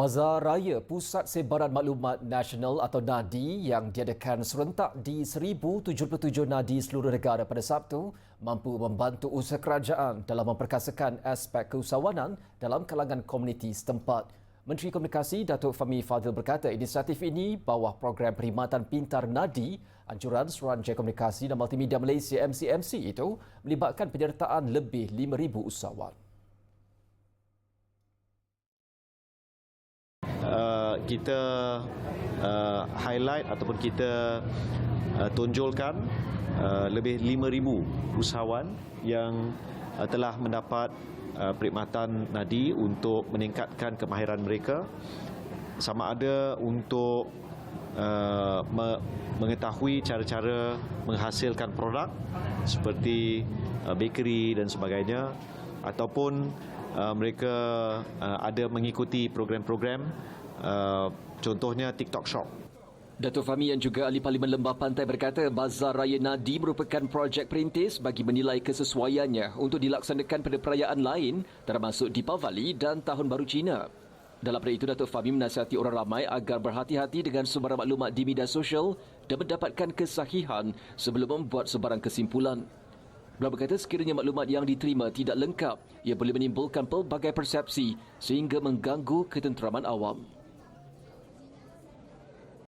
Bazar Raya Pusat Sebaran Maklumat Nasional atau NADI yang diadakan serentak di 1077 NADI seluruh negara pada Sabtu mampu membantu usaha kerajaan dalam memperkasakan aspek keusahawanan dalam kalangan komuniti setempat. Menteri Komunikasi Datuk Fahmi Fadil berkata inisiatif ini bawah program perkhidmatan pintar NADI anjuran Suruhanjaya Komunikasi dan Multimedia Malaysia MCMC itu melibatkan penyertaan lebih 5,000 usahawan. Kita uh, highlight ataupun kita uh, tonjolkan uh, lebih 5,000 usahawan yang uh, telah mendapat uh, perkhidmatan nadi untuk meningkatkan kemahiran mereka. Sama ada untuk uh, me- mengetahui cara-cara menghasilkan produk seperti uh, bakery dan sebagainya ataupun uh, mereka uh, ada mengikuti program-program uh, contohnya TikTok Shop. Datuk Fahmi yang juga ahli Parlimen Lembah Pantai berkata Bazar Raya Nadi merupakan projek perintis bagi menilai kesesuaiannya untuk dilaksanakan pada perayaan lain termasuk Deepavali dan Tahun Baru Cina. Dalam pada itu, Datuk Fahmi menasihati orang ramai agar berhati-hati dengan sebarang maklumat di media sosial dan mendapatkan kesahihan sebelum membuat sebarang kesimpulan. Beliau berkata sekiranya maklumat yang diterima tidak lengkap, ia boleh menimbulkan pelbagai persepsi sehingga mengganggu ketenteraman awam.